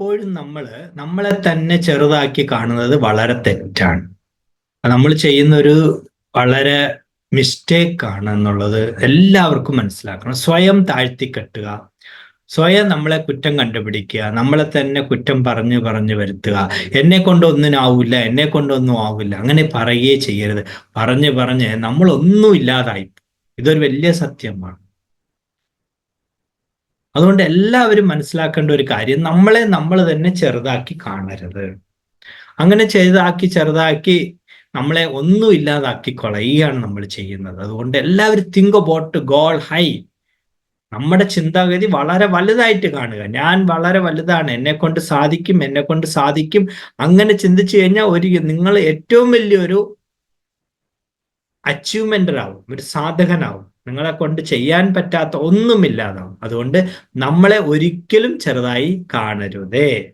പലപ്പോഴും നമ്മൾ നമ്മളെ തന്നെ ചെറുതാക്കി കാണുന്നത് വളരെ തെറ്റാണ്. നമ്മൾ ചെയ്യുന്ന ഒരു വളരെ മിസ്റ്റേക്ക് ആണ് എന്നുള്ളത് എല്ലാവർക്കും മനസ്സിലാക്കണം. സ്വയം താഴ്ത്തിക്കെട്ടുക സ്വയം നമ്മളെ കുറ്റം കണ്ടുപിടിക്കുക നമ്മളെ തന്നെ കുറ്റം പറഞ്ഞു പറഞ്ഞു വരുത്തുക. എന്നെ കൊണ്ടൊന്നും ആവില്ല എന്നെ കൊണ്ടൊന്നും ആവില്ല. അങ്ങനെ പറയുകയേ ചെയ്യരുത്. പറഞ്ഞ് പറഞ്ഞ് നമ്മളൊന്നും ഇല്ലാതായി. ഇതൊരു വലിയ സത്യമാണ്. അതുകൊണ്ട് എല്ലാവരും മനസ്സിലാക്കേണ്ട ഒരു കാര്യം നമ്മളെ നമ്മൾ തന്നെ ചെറുതാക്കി കാണരുത്. അങ്ങനെ ചെറുതാക്കി ചെറുതാക്കി നമ്മളെ ഒന്നും ഇല്ലാതാക്കി കളയുകയാണ് നമ്മൾ ചെയ്യുന്നത്. അതുകൊണ്ട് എല്ലാവരും തിങ്ക് അബൌട്ട് ഗോൾ ഹൈ നമ്മുടെ ചിന്താഗതി വളരെ വലുതായിട്ട് കാണുക. ഞാൻ വളരെ വലുതാണ് എന്നെ കൊണ്ട് സാധിക്കും എന്നെ കൊണ്ട് സാധിക്കും. അങ്ങനെ ചിന്തിച്ചു കഴിഞ്ഞാൽ ഒരു നിങ്ങൾ ഏറ്റവും വലിയൊരു അച്ചീവ്മെന്റർ ആവും ഒരു സാധകനാവും. നിങ്ങളെ കൊണ്ട് ചെയ്യാൻ പറ്റാത്ത ഒന്നുമില്ലാതാവും. അതുകൊണ്ട് നമ്മളെ ഒരിക്കലും ചെറുതായി കാണരുതേ.